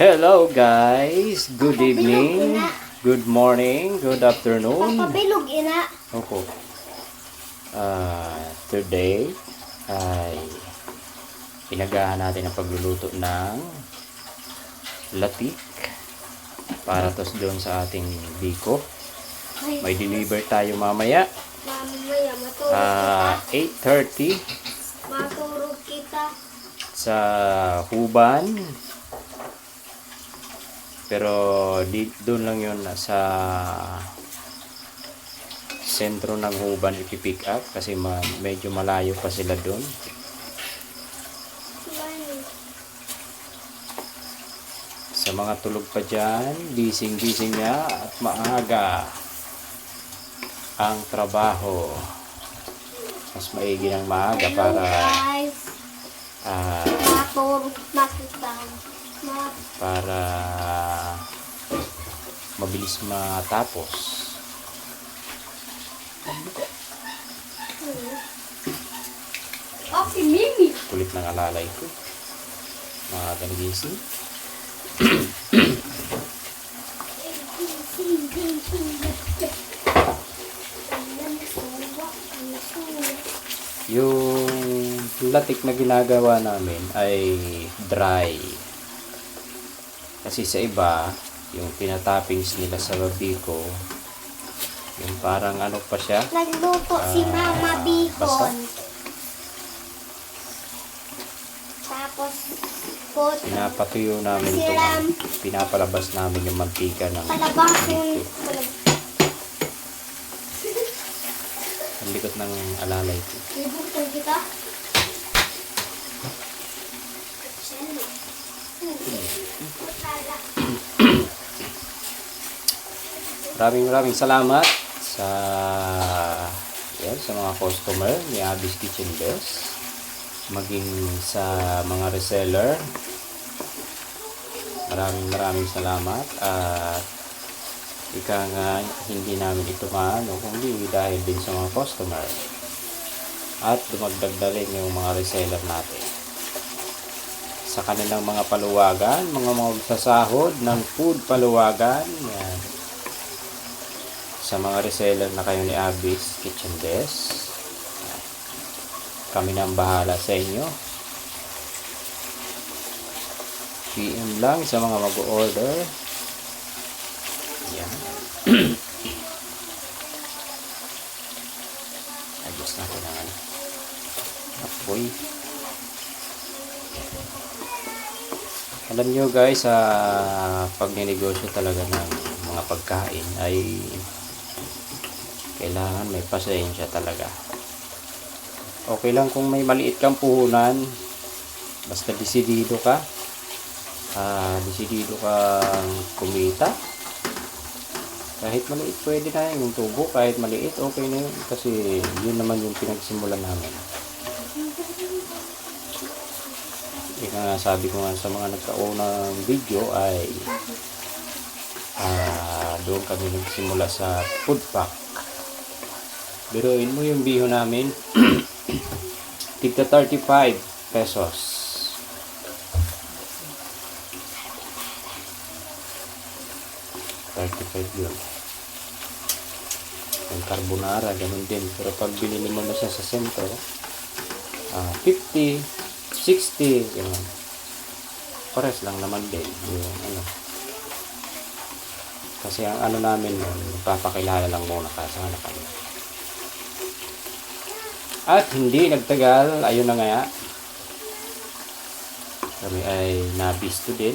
Hello guys, good evening, good morning, good afternoon. Papabilog ina. Opo. Ah, today ay inagahan natin ang pagluluto ng latik para tos doon sa ating biko. Ay, May deliver tayo mamaya mamaya matulog ah kita. 8.30 Matulog kita. sa Huban. Pero di, doon lang yun sa sentro ng Huban ipipick up kasi ma, medyo malayo pa sila doon. Sa mga tulog pa dyan, gising-gising niya at maaga ang trabaho. Mas maigi ng maaga para guys. Para mabilis matapos. Oh, si Mimi. Kulit ng alalay ko. Mga gising. Yung latik na ginagawa namin ay dry. Kasi sa iba, yung pinatoppings nila sa babiko, yung parang ano pa siya, Nagluto si Ah, Mama basta? Bicon. Tapos, put pinapatuyo namin ito, Siram. pinapalabas namin yung mantika ng kalabasin. biko. Ang likot ng alalay ko. Ibutol kita. Maraming maraming salamat sa yan, sa mga customer ni Abby's Kitchen Best maging sa mga reseller. Maraming maraming salamat. At ika nga hindi namin ito maano kundi dahil din sa mga customer. At dumagdag na rin yung mga reseller natin. Sa kanilang mga paluwagan mga magsasahod ng food paluwagan yan sa mga reseller na kayo ni Abby's Kitchen Desk. Kami na ang bahala sa inyo. PM lang sa mga mag-order. Yan. Adjust natin ang ano. Apoy. Alam nyo guys, sa pagninegosyo talaga ng mga pagkain ay kailangan may pasensya talaga. Okay lang kung may maliit kang puhunan, basta desidido ka, ah, desidido kang kumita, kahit maliit pwede na yung tubo, kahit maliit okay na yun, kasi yun naman yung pinagsimulan namin. Yung nga sabi ko nga sa mga nagkaunang video ay ah, doon kami nagsimula sa food pack Biruin mo yung biho namin. Tigta 35 pesos. Thirty-five. Yung carbonara, ganun din. Pero pag binili mo na siya sa sentro, ah 50, 60, yun. Pares lang naman din. Yung ano. Kasi ang ano namin nun, papakilala lang muna kasi na kami. At hindi nagtagal, ayun na nga. Kami ay nabisto din.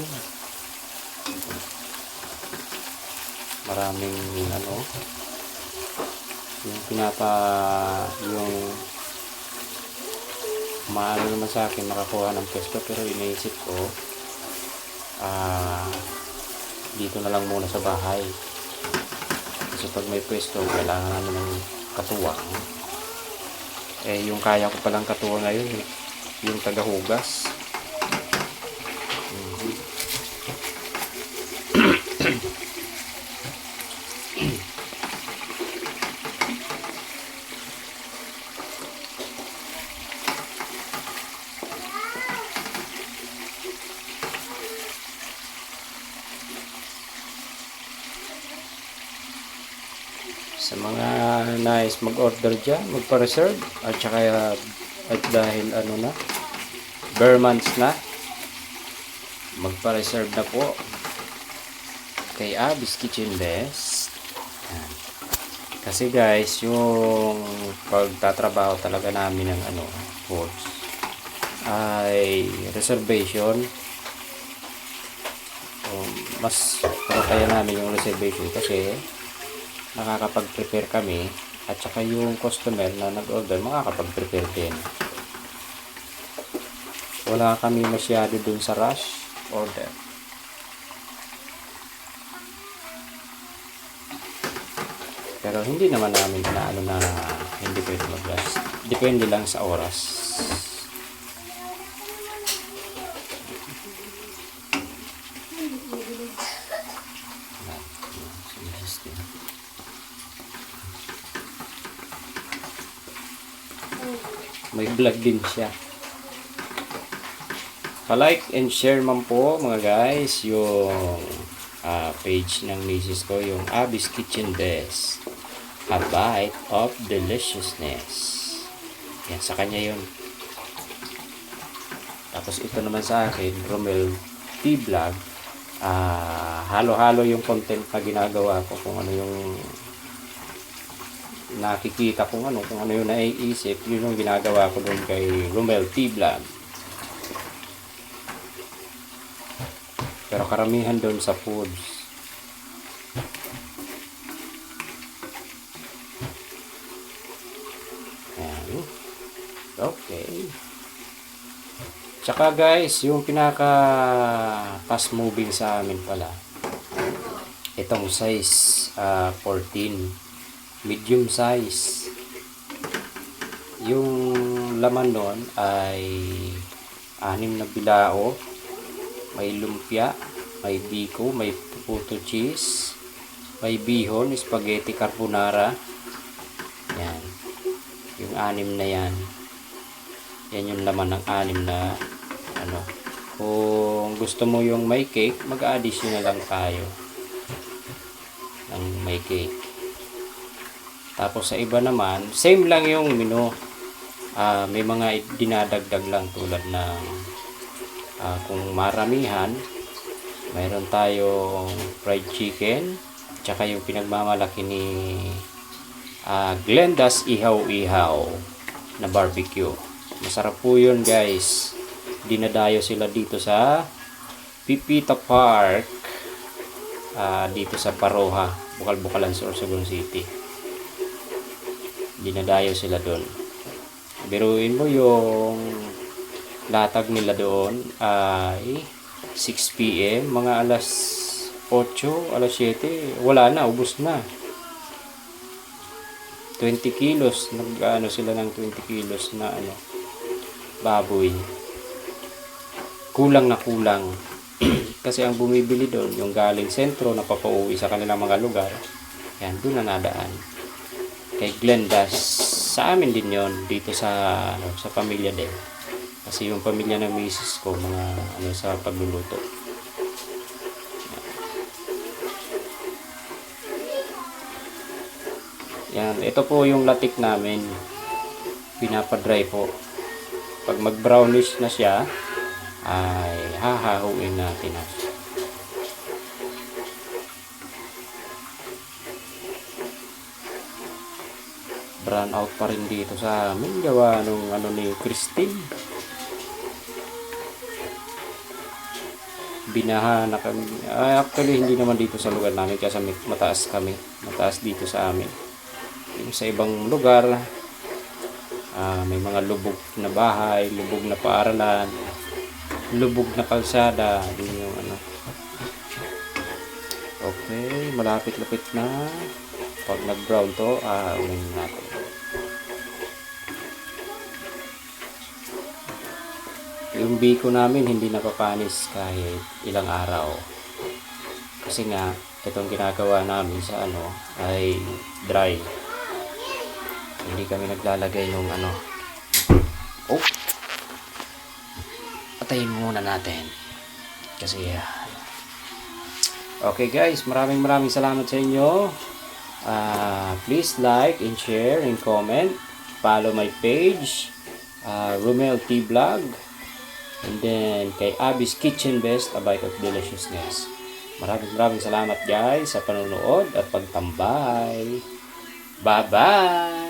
Maraming ano, yung pinapa, yung maano naman sa akin makakuha ng pwesto pero iniisip ko ah dito na lang muna sa bahay kasi pag may pwesto kailangan namin ng katuwang eh yung kaya ko palang katuwa ngayon eh. yung tagahugas. Sa mga nais mag-order dyan, magpa-reserve. At saka at dahil ano na, bare months na, magpa-reserve na po kay Abby's Kitchen Best. Yan. Kasi guys, yung pagtatrabaho talaga namin ng ano, foods ay reservation. Um, mas kaya namin yung reservation kasi nakakapag-prepare kami at saka yung customer na nag-order makakapag-prepare din. Wala kami masyado dun sa rush order. Pero hindi naman namin na ano na hindi pwede mag-rush. Depende lang sa oras. Vlog din siya. Pa-like and share man po mga guys yung ah, page ng misis ko, yung Abby's Kitchen Best. A bite of deliciousness. Yan, sa kanya yun. Tapos ito naman sa akin, Romel T Vlog. Ah, halo-halo yung content na ginagawa ko kung ano yung nakikita kung ano, kung ano yung naiisip, yun yung ginagawa ko doon kay Romel T Vlog. Pero karamihan doon sa foods. Ayan. Okay. Tsaka guys, yung pinaka fast moving sa amin pala. Itong size ah, 14. Medium size. Yung laman nun ay anim na bilao. May lumpia, may biko, may puto cheese, may bihon, spaghetti carbonara. Yan. Yung anim na yan. Yan yung laman ng anim na ano. Kung gusto mo yung may cake, mag-addition na lang tayo ng may cake. Tapos sa iba naman, same lang yung menu. Ah, may mga dinadagdag lang tulad ng ah, kung maramihan, mayroon tayong fried chicken, tsaka yung pinagmamalaki ni ah, Glenda's Ihaw-Ihaw na barbecue. Masarap po yun guys. Dinadayo sila dito sa Pipita Park ah, dito sa Paroha, Bukal-Bukalan, Sorsogon City. Dinadayo sila doon. Biruin mo yung latag nila doon ay 6 p.m. mga alas 8, alas 7, wala na, ubos na. 20 kilos, nag ano sila ng 20 kilos na ano baboy. Kulang na kulang. Kasi ang bumibili doon, yung galing sentro na papauwi sa kanilang mga lugar, yan, doon na nadaan. Kay Glenda's, sa amin din yon dito sa, ano, sa pamilya din. Kasi yung pamilya ng misis ko, mga ano sa pagluluto. Yan, ito po yung latik namin. Pinapadry po. Pag mag-brownish na siya, ay hahahuin natin na. Brown out pa rin dito sa amin. Gawa nung ano ni Christine. binaha na kami. Ay, actually, hindi naman dito sa lugar namin kasi mataas kami. Mataas dito sa amin. Yung sa ibang lugar, ah, may mga lubog na bahay, lubog na paaralan, lubog na kalsada. Yun yung ano. Okay, malapit-lapit na. Pag nag-brown to, ah, uling natin. Yung biko namin hindi napapanis kahit ilang araw. Kasi nga, itong ginagawa namin sa ano ay dry. Hindi kami naglalagay ng ano. Oh! Patayin muna natin. Kasi ah, Okay guys, maraming maraming salamat sa inyo. Ah, Please like and share and comment. Follow my page, uh, Romel T Vlog. And then kay Abby's Kitchen Best, A Bite of Deliciousness. Maraming maraming salamat guys sa panonood at pagtambay. Bye-bye!